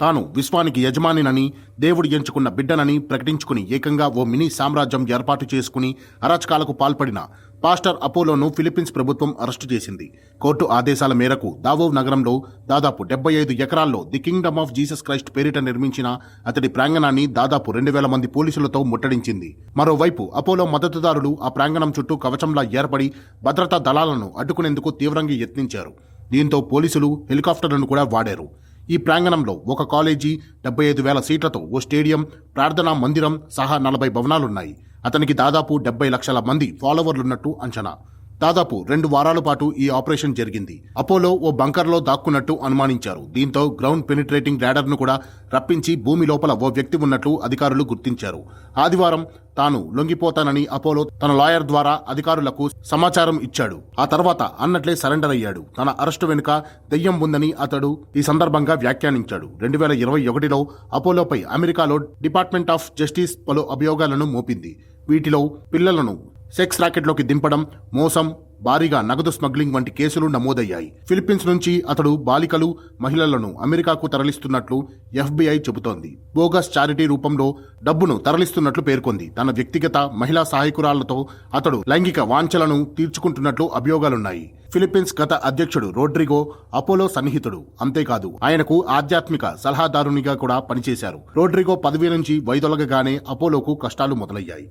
తాను విశ్వానికి యజమానినని దేవుడు ఎంచుకున్న బిడ్డనని ప్రకటించుకుని ఏకంగా ఓ మినీ సామ్రాజ్యం ఏర్పాటు చేసుకుని అరాచకాలకు పాల్పడిన పాస్టర్ అపోలోను ఫిలిప్పీన్స్ ప్రభుత్వం అరెస్టు చేసింది. కోర్టు ఆదేశాల మేరకు దావోవ్ నగరంలో దాదాపు డెబ్బై ఐదు ఎకరాల్లో the kingdom of Jesus Christ పేరిట నిర్మించిన అతడి ప్రాంగణాన్ని దాదాపు రెండు వేల మంది పోలీసులతో ముట్టడించింది. మరోవైపు అపోలో మద్దతుదారులు ఆ ప్రాంగణం చుట్టూ కవచంలా ఏర్పడి భద్రతా దళాలను అడ్డుకునేందుకు తీవ్రంగా యత్నించారు. దీంతో పోలీసులు హెలికాప్టర్లను కూడా వాడారు. ఈ ప్రాంగణంలో ఒక కాలేజీ డెబ్బై ఐదు వేల సీట్లతో ఓ స్టేడియం ప్రార్థనా మందిరం సహా నలభై భవనాలున్నాయి. అతనికి దాదాపు డెబ్బై లక్షల మంది ఫాలోవర్లున్నట్టు అంచనా. దాదాపు రెండు వారాల పాటు ఈ ఆపరేషన్ జరిగింది. అపోలో ఓ బంకర్లో దాక్కున్నట్టు అనుమానించారు. దీంతో గ్రౌండ్ పెనిట్రేటింగ్ను కూడా రప్పించి భూమి లోపల ఓ వ్యక్తి ఉన్నట్లు అధికారులు గుర్తించారు. ఆదివారం తాను లొంగిపోతానని అపోలో తన లాయర్ ద్వారా అధికారులకు సమాచారం ఇచ్చాడు. ఆ తర్వాత అన్నట్లే సరెండర్ అయ్యాడు. తన అరెస్టు వెనుక దెయ్యం ఉందని అతడు ఈ సందర్భంగా వ్యాఖ్యానించాడు. రెండు వేల ఇరవై ఒకటిలో అపోలోపై అమెరికాలో డిపార్ట్మెంట్ ఆఫ్ జస్టిస్ పలు అభియోగాలను మోపింది. వీటిలో పిల్లలను సెక్స్ రాకెట్లోకి దింపడం మోసం భారీగా నగదు స్మగ్లింగ్ వంటి కేసులు నమోదయ్యాయి. ఫిలిప్పీన్స్ నుంచి అతడు బాలికలు మహిళలను అమెరికాకు తరలిస్తున్నట్లు ఎఫ్బిఐ చెబుతోంది. బోగస్ చారిటీ రూపంలో డబ్బును తరలిస్తున్నట్లు పేర్కొంది. తన వ్యక్తిగత మహిళా సహాయకురాలతో అతడు లైంగిక వాంఛలను తీర్చుకుంటున్నట్లు అభియోగాలున్నాయి. ఫిలిప్పీన్స్ గత అధ్యక్షుడు రోడ్రిగో అపోలో సన్నిహితుడు. అంతేకాదు ఆయనకు ఆధ్యాత్మిక సలహాదారునిగా కూడా పనిచేశారు. రోడ్రిగో పదవి నుంచి వైదొలగగానే అపోలోకు కష్టాలు మొదలయ్యాయి.